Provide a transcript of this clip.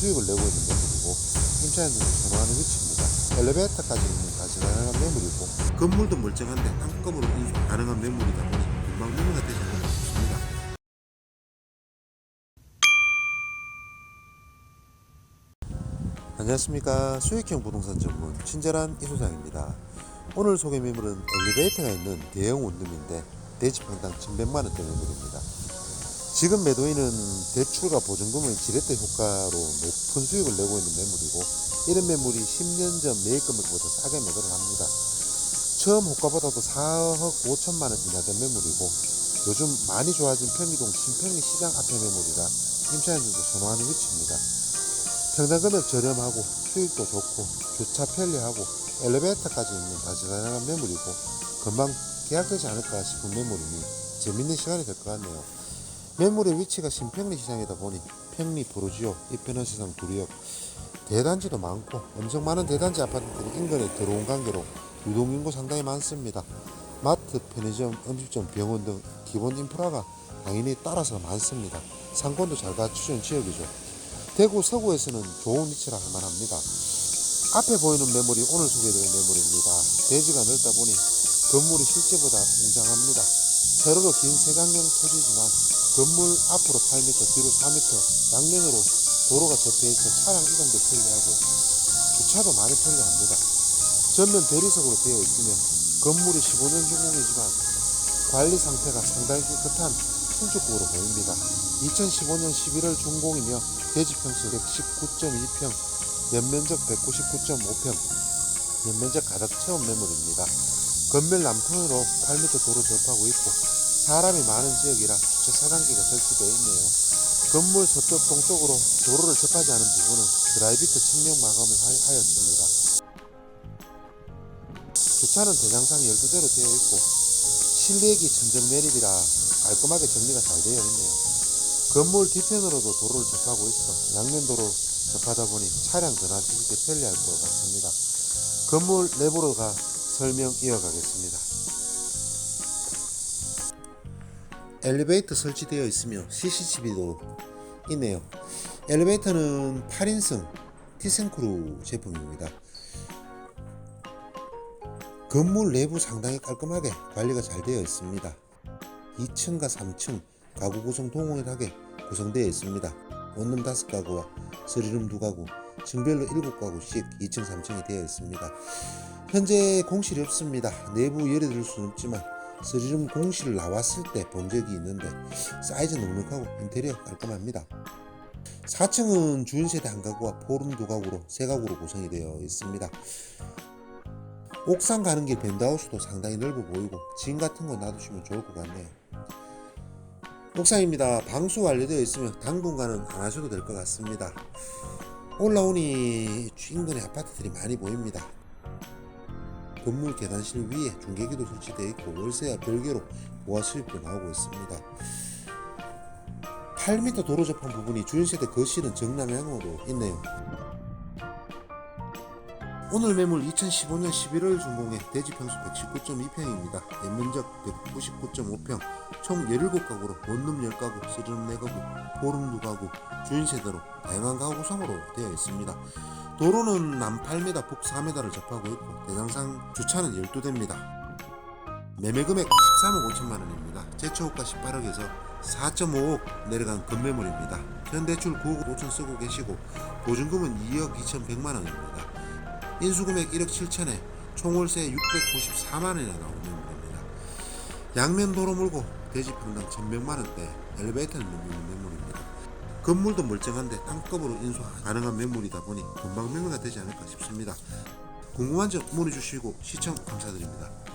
수익을 내고 있는 매물이고 임차인들도 선호하는 위치입니다. 엘리베이터까지 있는 다재다능한 매물이고 건물도 멀쩡한데 한꺼번에 인수 가능한 매물이다 보니 금방 매매가 되지 않을까 싶습니다. 안녕하십니까 수익형 부동산 전문 친절한 이 소장입니다 오늘 소개 매물은 엘리베이터가 있는 대형 원룸인데 대지 평당 1100만원대 매물입니다 지금 매도인은 대출과 보증금의 지렛대 효과로 높은 수익을 내고 있는 매물이고 이런 매물이 10년 전 매입 금액보다 싸게 매도를 합니다 처음 호가보다도 4억 5천만 원 이나 된 매물이고 요즘 많이 좋아진 평리동 신평리 시장 앞에 매물이라 임차인들도 선호하는 위치입니다 평당 금액 저렴하고 수익도 좋고 주차 편리하고 엘리베이터까지 있는 다재다능한 매물이고 금방 계약되지 않을까 싶은 매물이니 재밌는 시간이 될 것 같네요. 매물의 위치가 신평리 시장이다 보니 평리 보르지오 이편한 시장 구리역 대단지도 많고 엄청 많은 대단지 아파트들이 인근에 들어온 관계로 유동인구 상당히 많습니다. 마트, 편의점, 음식점, 병원 등 기본 인프라가 당연히 따라서 많습니다. 상권도 잘 갖추진 지역이죠. 대구 서구에서는 좋은 위치라 할 만합니다. 앞에 보이는 매물이 오늘 소개드린 매물입니다. 대지가 넓다 보니 건물이 실제보다 웅장합니다. 세로로 긴 세간경 토지지만 건물 앞으로 8m, 뒤로 4m, 양면으로 도로가 접해 있어 차량 이동도 편리하고 주차도 많이 편리합니다. 전면 대리석으로 되어 있으며 건물이 15년 준공이지만 관리 상태가 상당히 깨끗한 신축구로 보입니다. 2015년 11월 준공이며 대지 평수 119.2평, 연면적 199.5평, 연면적 가득 채운 매물입니다. 건물 남편으로 8m 도로 접하고 있고 사람이 많은 지역이라 주차 차단기가 설치되어 있네요. 건물 서쪽 동쪽으로 도로를 접하지 않은 부분은 드라이비트 측면 마감을 하- 하였습니다. 주차는 대장상 12대로 되어 있고 실내기 천정 매립이라 깔끔하게 정리가 잘 되어 있네요. 건물 뒤편으로도 도로를 접하고 있어 양면도로 접하다 보니 차량 드나드실 때 편리할 것 같습니다. 건물 내부로 가 설명 이어가겠습니다. 엘리베이터 설치되어 있으며 CCTV도 있네요. 엘리베이터는 8인승 티센크루 제품입니다. 건물 내부 상당히 깔끔하게 관리가 잘 되어 있습니다. 2층과 3층 가구 구성 동일하게 구성되어 있습니다. 원룸 5가구와 스리룸 2가구, 층별로 7가구씩 2층, 3층이 되어 있습니다. 현재 공실이 없습니다. 내부 열이 들 수는 없지만 스리룸 공실 나왔을 때 본 적이 있는데 사이즈 넉넉하고 인테리어 깔끔합니다. 4층은 주인세대 한 가구와 포룸 두 가구로 세 가구로 구성이 되어 있습니다. 옥상 가는 길 밴드하우스도 상당히 넓어 보이고 진 같은 거 놔두시면 좋을 것 같네요. 옥상입니다. 방수 완료되어 있으면 당분간은 안 하셔도 될 것 같습니다. 올라오니 인근에 아파트들이 많이 보입니다. 건물 계단실 위에 중계기도 설치되어 있고 월세와 별개로 보아 수입도 나오고 있습니다. 8m 도로 접한 부분이 주인세대 거실은 정남향으로 있네요. 오늘 매물 2015년 11월 준공의 대지 평수 119.2평입니다. 연면적 199.5평, 총 17가구로 원룸 10가구, 쓰리룸 4가구, 보름 2가구, 주인세대로 다양한 가구 구성으로 되어 있습니다. 도로는 남 8m, 북 4m를 접하고 있고 대장상 주차는 12대입니다. 매매 금액 13억 5천만 원입니다. 제초호가 18억에서 4.5억 내려간 건매물입니다. 현 대출 9억 5천 쓰고 계시고 보증금은 2억 2천 100만 원입니다. 인수금액 1억 7천에 총월세 694만 원이나 나오는 매물입니다. 양면 도로 물고 대지 평당 1,100만 원대 엘리베이터는 밀리는 매물입니다. 건물도 멀쩡한데 한꺼번로 인수 가능한 매물이다 보니 금방 매매가 되지 않을까 싶습니다. 궁금한 점 문의 주시고 시청 감사드립니다.